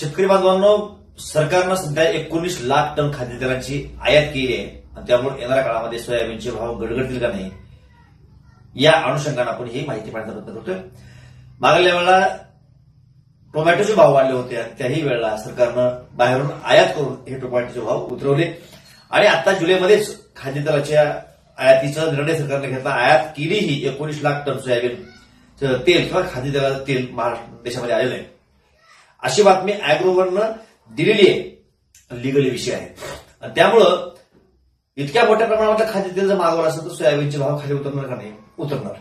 शेतकरी बांधवांनो सरकारनं सध्या एकोणीस लाख टन खाद्यतेलाची आयात केली आहे. आणि त्यामुळे येणाऱ्या काळामध्ये सोयाबीनचे भाव गडगडतील का नाही या अनुषंगानं आपण ही माहिती पाहण्याचा प्रयत्न करतोय. मागल्या वेळेला टोमॅटोचे भाव वाढले होते आणि त्याही वेळेला सरकारनं बाहेरून आयात करून हे टोमॅटोचे भाव उतरवले. आणि आता जुलैमध्येच खाद्यतेलाच्या आयातीचा निर्णय सरकारने घेतला. आयात केलीही एकोणीस लाख टन सोयाबीन तेल किंवा खाद्यतेलाचं तेल महाराष्ट्र देशामध्ये आलेलं आहे. अशी बातमी अॅग्रोवरनं दिलेली आहे. लिगली विषय आहे. त्यामुळं इतक्या मोठ्या प्रमाणामध्ये खाद्यतेल जर मागवलं असेल तर सोयाबीनचे भाव खाली उतरणार का नाही? उतरणार.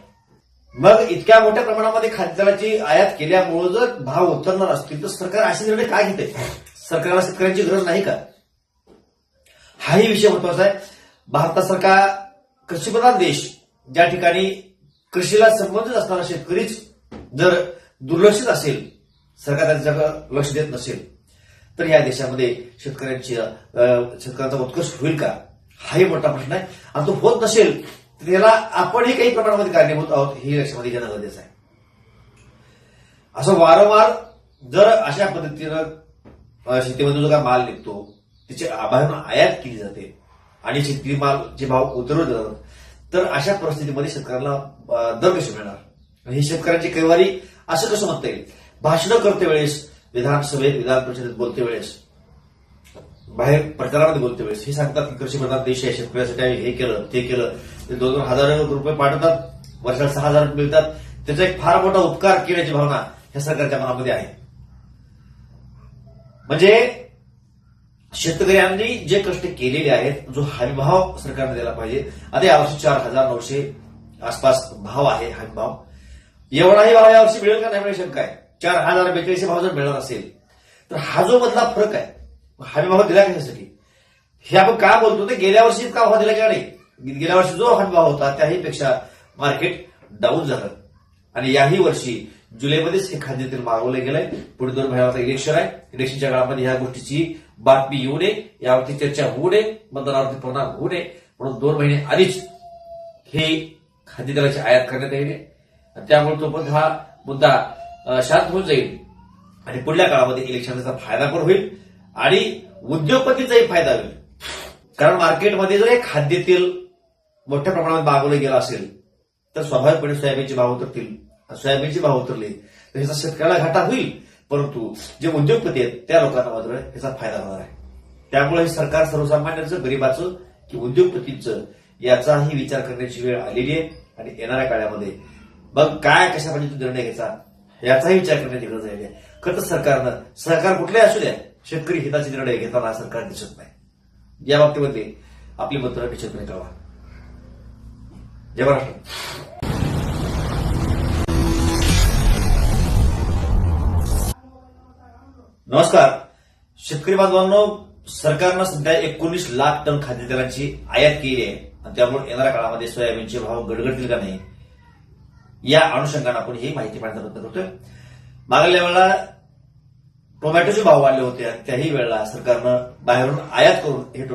मग इतक्या मोठ्या प्रमाणामध्ये खाद्यतेलाची आयात केल्यामुळे जर भाव उतरणार असतील तर सरकार असे निर्णय काय घेते? सरकारला शेतकऱ्यांची गरज नाही का? हाही विषय महत्त्वाचा आहे. भारतासारखा कृषीप्रधान देश ज्या ठिकाणी कृषीला संबंधित असणारा शेतकरीच जर दुर्लक्षित असेल सरकार त्याच्याकडे लक्ष देत नसेल तर या देशामध्ये शेतकऱ्यांची अं, शेतकऱ्यांचा उत्कर्ष होईल का? हाही मोठा प्रश्न आहे. आणि तो होत नसेल तर त्याला आपणही काही प्रमाणामध्ये कारणीभूत आहोत हे लक्षामध्ये घेणं गरजेचं आहे. असं वारंवार जर अशा पद्धतीनं शेतीमध्ये जो काय माल निघतो त्याची आभारून आयात केली जाते आणि शेती मालचे भाव उतरवले जातात तर अशा परिस्थितीमध्ये शेतकऱ्याला दर कसे मिळणार? हे शेतकऱ्यांची कैवारी असं कसं म्हणता येईल? भाषणं करते वेळेस विधानसभेत विधान परिषदेत बोलते वेळेस बाहेर प्रचारामध्ये बोलते वेळेस. हे सांगतात की कृषी प्रधान देश आहे शेतकऱ्यासाठी आम्ही हे केलं ते केलं. ते दोन दोन हजार रुपये पाठवतात वर्षाला सहा हजार मिळतात. त्याचा एक फार मोठा उपकार केल्याची भावना ह्या सरकारच्या मनामध्ये आहे. म्हणजे शेतकऱ्यांनी जे कष्ट केलेले आहेत जो हमीभाव सरकारने दिला पाहिजे. आता यावर्षी चार हजार नऊशे आसपास भाव आहे हमीभाव. एवढाही भाव यावर्षी मिळेल का? नाही मिळेल शंका आहे. चार हजार बेचाळीस भाव जर मिळणार असेल तर हा जो मधला फरक आहे हमी भाव दिला कशासाठी हे आपण का बोलतो ते गेल्या वर्षी इतका भाव दिला नाही? गेल्या वर्षी जो हमी भाव होता त्याही पेक्षा मार्केट डाऊन झालं. आणि याही वर्षी जुलैमध्येच हे खाद्यतेल मागवलं गेलंय पुढे दोन महिन्याचा इलेक्शन आहे. इलेक्शनच्या काळामध्ये ह्या गोष्टीची बातमी येऊ नये. यावरती चर्चा होऊ नये. मतदारावरती परिणाम होऊ नये. म्हणून दोन महिने आधीच हे खाद्यतेलाची आयात करण्यात येईल. त्यामुळे त्यामुळे पण हा मुद्दा शांत होऊन जाईल. आणि पुढल्या काळामध्ये इलेक्शनचा फायदा पण होईल आणि उद्योगपतीचाही फायदा होईल. कारण मार्केटमध्ये जर एक खाद्यतेल मोठ्या प्रमाणात मागवलं गेलं असेल तर स्वाभाविकपणे सोयाबीनचे भाव उतरतील. सोयाबीनचे भाव उतरले तर ह्याचा शेतकऱ्याला घाटा होईल. परंतु जे उद्योगपती आहेत त्या लोकांना मात्र ह्याचा फायदा होणार आहे. त्यामुळे हे सरकार सर्वसामान्यांचं गरीबाचं की उद्योगपतींचं याचाही विचार करण्याची वेळ आलेली आहे. आणि येणाऱ्या काळामध्ये मग काय कशा पद्धतीने निर्णय घ्यायचा याचाही विचार करण्याची गरज आहे. खरंच सरकारनं सरकार कुठले असू द्या शेतकरी हिताचे निर्णय घेताना सरकार दिसत नाही. या बाबतीमध्ये आपली मंत्र निश्चितपणे कळवा. जय महाराष्ट्र. नमस्कार. शेतकरी बांधवांनो सरकारनं सध्या एकोणीस लाख टन खाद्यतेलाची आयात केली आहे. आणि त्यामुळे येणाऱ्या काळामध्ये सोयाबीनचे भाव गडगडतील का नाही या अनुषंगाने आपण ही माहिती पाहण्याचा प्रयत्न करतोय. मागल्या वेळेला टोमॅटोचे भाव वाढले होते आणि त्याही वेळेला सरकारनं बाहेरून आयात करून हे